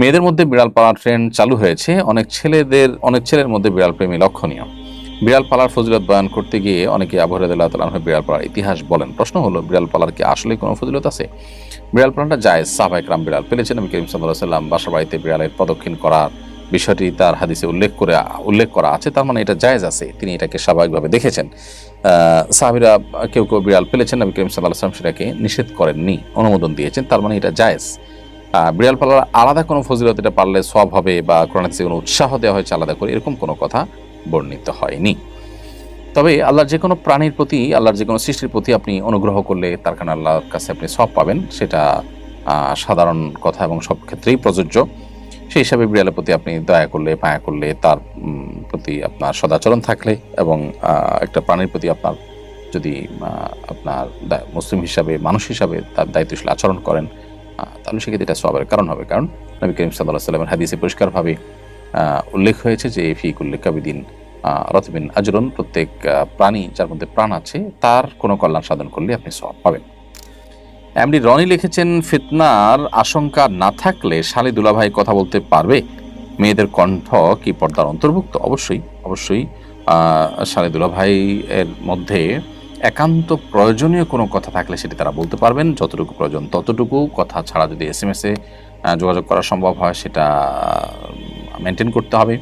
মেয়েদের মধ্যে বিড়াল পালার ট্রেন্ড চালু হয়েছে। অনেক ছেলেদের, অনেক ছেলের মধ্যে বিড়াল প্রেমী লক্ষণীয়। বিড়াল পালার ফজিলত বয়ান করতে গিয়ে অনেকে আবহাওয়া তালাহ বিড়াল পালার ইতিহাস বলেন। প্রশ্ন হলো, বিড়াল পালার কি আসলে কোনো ফজিলত আছে? বিড়াল পালাটা যায় সাহবাইকরাম বিড়াল পেলেছেন আমি করিম সাল্লাহ সাল্লাম। বাসা বাড়িতে বিড়ালের প্রদক্ষিণ করার বিষয়টি তার হাদিসে উল্লেখ করে, উল্লেখ করা আছে। তার মানে এটা জায়েজ আছে, তিনি এটাকে স্বাভাবিকভাবে দেখেছেন। সাহাবিরা কেউ কেউ বিড়াল পেলেছেন, নবী করিম সাল্লাহ সাল্লাম সেটাকে নিষেধ করেননি, অনুমোদন দিয়েছেন। তার মানে এটা জায়েজ। বিড়াল পালার আলাদা কোনো ফজিলত এটা পারলে সব হবে বা কোরআনে কোনো উৎসাহ দেওয়া হয়েছে আলাদা করে, এরকম কোনো কথা বর্ণিত হয়নি। তবে আল্লাহর যে কোনো প্রাণীর প্রতি, আল্লাহর যে কোনো সৃষ্টির প্রতি আপনি অনুগ্রহ করলে তার কারণে আল্লাহর কাছে আপনি সব পাবেন, সেটা সাধারণ কথা এবং সব ক্ষেত্রেই প্রযোজ্য। সেই হিসাবে বিড়ালের প্রতি আপনি দয়া করলে, মায়া করলে তার প্রতি আপনার সদাচরণ থাকলে এবং একটা প্রাণীর প্রতি আপনার যদি আপনার মুসলিম হিসাবে, মানুষ হিসাবে তার দায়িত্বশীল আচরণ করেন তাহলে সেক্ষেত্রে এটা সবের কারণ হবে। কারণ নবী করিম সাল্লাহ সাল্লামের হাদিসে পরিষ্কারভাবে উল্লেখ হয়েছে যে ফিক উল্লেখ কাবিদিন রতবিন আজরন, প্রত্যেক প্রাণী যার মধ্যে প্রাণ আছে, তার কোনো কল্যাণ সাধন করলে আপনি সব পাবেন। এমনি রনি লিখেছেন, ফিতনার আশঙ্কা না থাকলে শালি দুলাভাই কথা বলতে পারবে? মেয়েদের কণ্ঠ কি পর্দার অন্তর্ভুক্ত? অবশ্যই অবশ্যই শালি দুলাভাই এর মধ্যে একান্ত প্রয়োজনীয় কোনো কথা থাকলে সেটি তারা বলতে পারবেন। যতটুকু প্রয়োজন ততটুকু। কথা ছাড়া যদি এস এম এসে যোগাযোগ করা সম্ভব হয়, সেটা মেনটেন করতে হবে।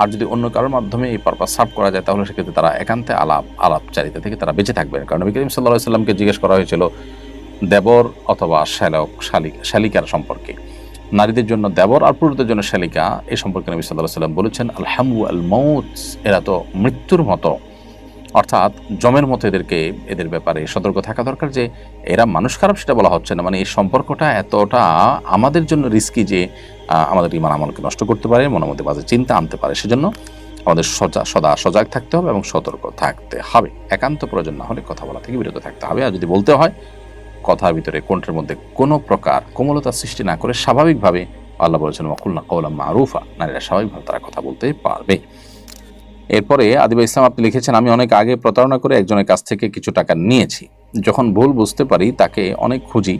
আর যদি অন্য কারোর মাধ্যমে এই পারপাস সার্ভ করা যায়, তাহলে সেক্ষেত্রে তারা একান্তে আলাপ, আলাপচারিতা থেকে তারা বেঁচে থাকবেন। কারণ নবী করিম সাল্লাহ সাল্লামকে জিজ্ঞেস করা হয়েছিল, দেবর অথবা শ্যালক, শালিক, শালিকার সম্পর্কে। নারীদের জন্য দেবর আর পুরুষদের জন্য শালিকা, এ সম্পর্কে নবী সাল্লাহ সাল্লাম বলেছেন, আলহামু আল মৌত এরা তো মৃত্যুর মতো। অর্থাৎ জমের মতো এদেরকে, এদের ব্যাপারে সতর্ক থাকা দরকার যে এরা মানুষ খারাপ সেটা বলা হচ্ছে না। মানে এই সম্পর্কটা এতটা আমাদের জন্য রিস্কি যে আমাদের ইমান আমলকে নষ্ট করতে পারে, মনের মধ্যে বাজে চিন্তা আনতে পারে। সেজন্য আমাদের সজা, সদা সজাগ থাকতে হবে এবং সতর্ক থাকতে হবে। একান্ত প্রয়োজন না হলে কথা বলা থেকে বিরত থাকতে হবে। আর যদি বলতে হয়, কথার ভিতরে, কণ্ঠের মধ্যে কোনো প্রকার কোমলতা সৃষ্টি না করে স্বাভাবিকভাবে আল্লাহ বলেছেন ওয়াকুল্লা কৌলা মারুফা। নারীরা স্বাভাবিকভাবে তারা কথা বলতে পারবে। এরপরে আদিবা ইসলাম আপনি লিখেছেন, আমি অনেক আগে প্রতারণা করে একজনের কাছ থেকে কিছু টাকা নিয়েছি। যখন ভুল বুঝতে পারি, তাকে অনেক খুঁজি।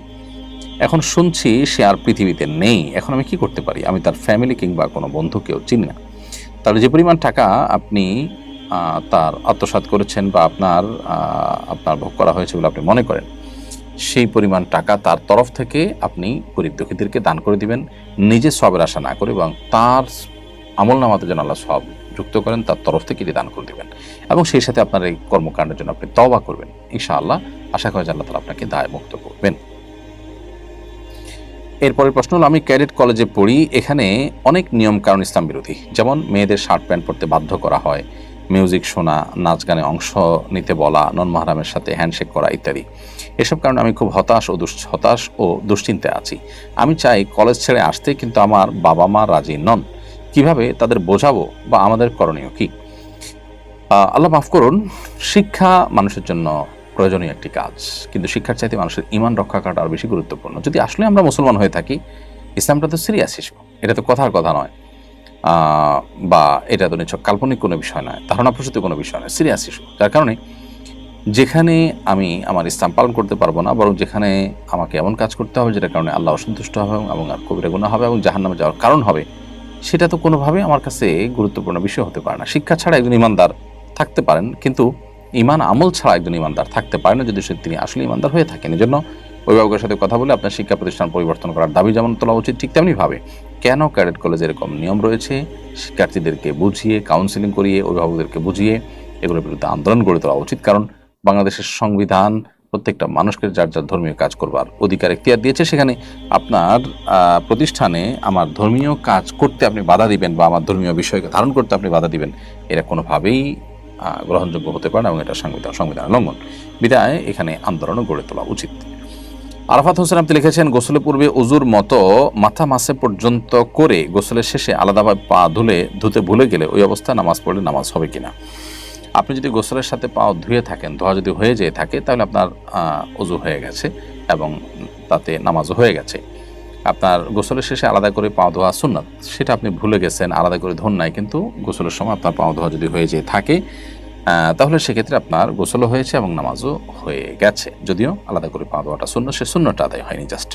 এখন শুনছি সে আর পৃথিবীতে নেই। এখন আমি কি করতে পারি? আমি তার ফ্যামিলি কিংবা কোনো বন্ধুকেও চিনি না। তাহলে যে পরিমাণ টাকা আপনি তার আত্মসাৎ করেছেন বা আপনার আপনার ভোগ করা হয়েছে বলে আপনি মনে করেন, সেই পরিমাণ টাকা তার তরফ থেকে আপনি গরিব দুঃখীদেরকে দান করে দিবেন। নিজে সবের আশা না করে এবং তার আমল নামাতে যেন আল্লাহ সব যুক্ত করেন, তার তরফ থেকে দান করে দিবেন। এবং সেই সাথে আপনার এই কর্মকাণ্ডের জন্য আপনি তওবা করবেন। ইনশাআল্লাহ, আশা করি আল্লাহ তালা আপনাকে দায় মুক্ত করবেন। এরপরের প্রশ্ন হলো, আমি ক্যাডেট কলেজে পড়ি, এখানে অনেক নিয়ম কারণ ইসলাম বিরোধী। যেমন মেয়েদের শার্ট প্যান্ট পরতে বাধ্য করা হয়, মিউজিক শোনা, নাচ গানে অংশ নিতে বলা, নন মাহারামের সাথে হ্যান্ডশেক করা ইত্যাদি। এসব কারণে আমি খুব হতাশ ও হতাশ ও দুশ্চিন্তায় আছি। আমি চাই কলেজ ছেড়ে আসতে, কিন্তু আমার বাবা মা রাজি নন। কীভাবে তাদের বোঝাবো বা আমাদের করণীয় কি? আল্লাহ মাফ করুন, শিক্ষা মানুষের জন্য প্রয়োজনীয় একটি কাজ। কিন্তু শিক্ষার চাইতে মানুষের ইমান রক্ষা করাটা আরও বেশি গুরুত্বপূর্ণ। যদি আসলে আমরা মুসলমান হয়ে থাকি, ইসলামটা তো সিরিয়াস ইস্যু এটা তো কথার কথা নয়। বা এটা তো নিছক কাল্পনিক কোনো বিষয় নয়, ধারণা প্রসূত কোনো বিষয় নয়, সিরিয়াস ইস্যু যার কারণে যেখানে আমি আমার ইসলাম পালন করতে পারব না, বরং যেখানে আমাকে এমন কাজ করতে হবে যেটার কারণে আল্লাহ অসন্তুষ্ট হবে এবং আর কবিরা গুণা হবে এবং জাহান্নামে যাওয়ার কারণ হবে সেটা তো কোনোভাবে আমার কাছে গুরুত্বপূর্ণ বিষয় হতে পারে না। শিক্ষা ছাড়া একজন ইমানদার থাকতে পারেন, কিন্তু ইমান আমল ছাড়া একজন ইমানদার থাকতে পারে না যদি সে তিনি আসলে ইমানদার হয়ে থাকেন। এই জন্য অভিভাবকের সাথে কথা বলে আপনার শিক্ষা প্রতিষ্ঠান পরিবর্তন করার দাবি যেমন তোলা উচিত, ঠিক তেমনি ভাবে কেন ক্যাডেট কলেজে এরকম নিয়ম রয়েছে? শিক্ষার্থীদেরকে বুঝিয়ে কাউন্সিলিং করিয়ে, অভিভাবকদেরকে বুঝিয়ে এগুলোর বিরুদ্ধে আন্দোলন গড়ে তোলা উচিত। কারণ বাংলাদেশের সংবিধান প্রত্যেকটা মানুষকে যার যার ধর্মীয় কাজ করবার অধিকার এখতিয়ার দিয়েছে, সেখানে আপনার প্রতিষ্ঠানে আমার ধর্মীয় কাজ করতে আপনি বাধা দিবেন বা আমার ধর্মীয় বিষয়কে ধারণ করতে আপনি বাধা দিবেন এরা কোনোভাবেই গ্রহণযোগ্য হতে পারে এবং এটা সংবিধান সংবিধান লঙ্ঘন। বিদায়, এখানে আন্দোলনও গড়ে তোলা উচিত। আরাফাত হোসেন আপনি লিখেছেন গোসলের পূর্বে অজুর মতো মাথা মাসে পর্যন্ত করে গোসলের শেষে আলাদাভাবে পা ধুলে ধুতে ভুলে গেলে ওই অবস্থায় নামাজ পড়লে নামাজ হবে কিনা? আপনি যদি গোসলের সাথে পা ধুয়ে থাকেন, ধোয়া যদি হয়ে যেয়ে থাকে, তাহলে আপনার অজু হয়ে গেছে এবং তাতে নামাজও হয়ে গেছে। আপনার গোসলের শেষে আলাদা করে পা ধোয়া সুন্নাত, সেটা আপনি ভুলে গেছেন, আলাদা করে ধন নাই, কিন্তু গোসলের সময় আপনার পা ধোয়া যদি হয়ে যেয়ে থাকে তাহলে সেক্ষেত্রে আপনার গোসলও হয়েছে এবং নামাজও হয়ে গেছে। যদিও আলাদা করে পা ধোয়াটা শূন্য সে শূন্যটা আদায় হয়নি, জাস্ট।